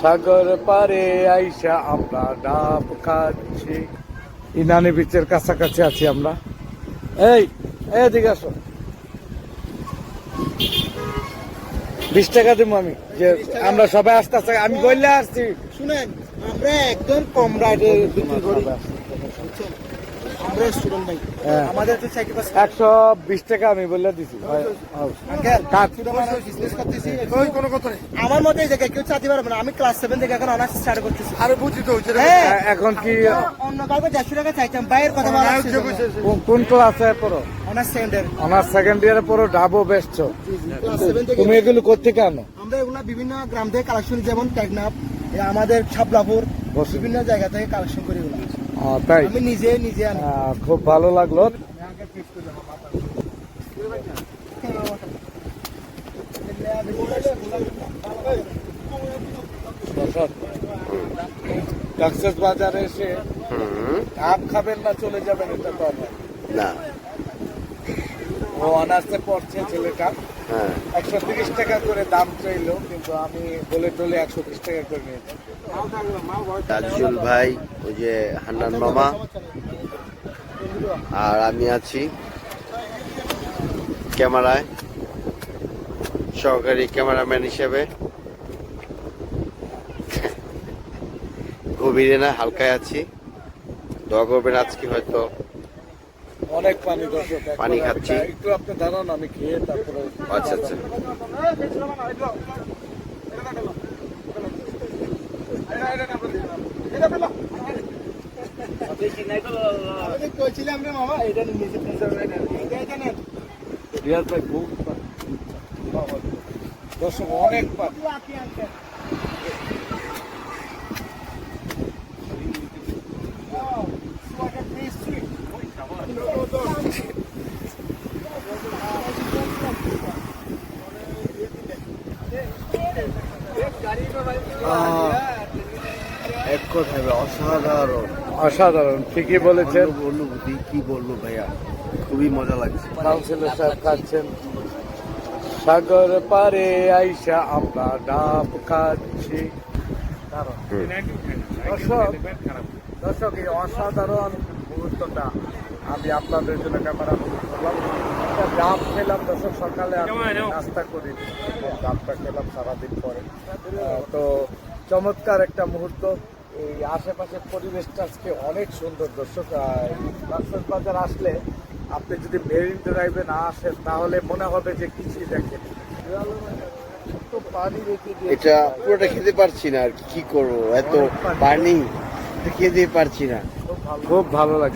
সাগর পারে আইসা আমরা ডাব খাচ্ছি। ইনানি বিচের কাছাকাছি আছি আমরা। এই এদিকে আসো। বিশ টাকা দিব আমি। যে আমরা সবাই আসতে আসতে আমি বললে আসছি। শুনেন আমরা একদম কম রাইডে বিক্রি করি। হ্যাঁ। একশো বিশ টাকা আমি বললে দিছি। কোনো কথা নেই। আমার এই জায়গায় কেউ চাকরি পারবে না। আমি ক্লাস সেভেন থেকে এখন অনার্স স্টার্ট করতেছি। আরে বুঝি তো হ্যাঁ। এখন কি অন্য কাউকে দেড়শো টাকা চাইতাম বাইরের কথা বলা নায়ক যে বুঝে কোন- কোন ক্লাসে পড়ো? অনার্স সেকেন্ড ইয়ারে পড়ো ডাবো বেচছো তুমি এগুলো কোথেকে আনো আমরা এগুলা বিভিন্ন গ্রাম থেকে কালেকশন যেমন টেকনাফ এ আমাদের ছাবলাপুর বসুন। বিভিন্ন জায়গা থেকে কালেকশন করি এগুলা। তাই? আমি নিজে নিজে খুব ভালো লাগল। সাকসেস বাজারে এসে আপ খাবেন না চলে যাবেন এটা তো না। ও অনার্সে পড়ছে ছেলেটা। হ্যাঁ। একশো তিরিশ টাকা করে দাম চাইলো কিন্তু আমি বলে টলে একশো বিশ টাকা করে নিয়েছি। তাজুল ভাই ওই যে হান্নান মামা আর আমি আছি ক্যামেরায়। সহকারী ক্যামেরাম্যান হিসেবে। গভীরে না হালকায় আছি। দোয়া করবেন আজকে হয়তো অনেক পানি দর্শক পানি খাচ্ছি। একটু আপনি দাঁড়ান আমি খেয়ে তারপরে আচ্ছা আচ্ছা। জানেন রিয়াজ ভাই খুব দর্শক অনেক পানি এক কথায় অসাধারণ। অসাধারণ ঠিকই বলেছেন। অনুভূতি কি বলব ভাইয়া? খুবই মজা লাগছে। কাউন্সিলর সাহেব খাচ্ছেন। সাগর পারে আইসা আমরা ডাব খাচ্ছি। দর্শক দর্শক এই অসাধারণ মুহূর্তটা আমি আপনাদের জন্য ক্যামেরা করলাম। ডাব খেলাম দর্শক সকালে আমি নাস্তা করি। ডাবটা খেলাম সারাদিন পরে। তো চমৎকার একটা মুহূর্ত। এই আশেপাশের পরিবেশটা আজকে অনেক সুন্দর দর্শক। বাজার আসলে আপনি যদি মেরিন ড্রাইভে না আসেন তাহলে মনে হবে যে কিছুই দেখেন। এটা পুরোটা খেতে পারছি না আর কি করব? এত পানি। খেতে পারছি না। খুব ভালো। লাগে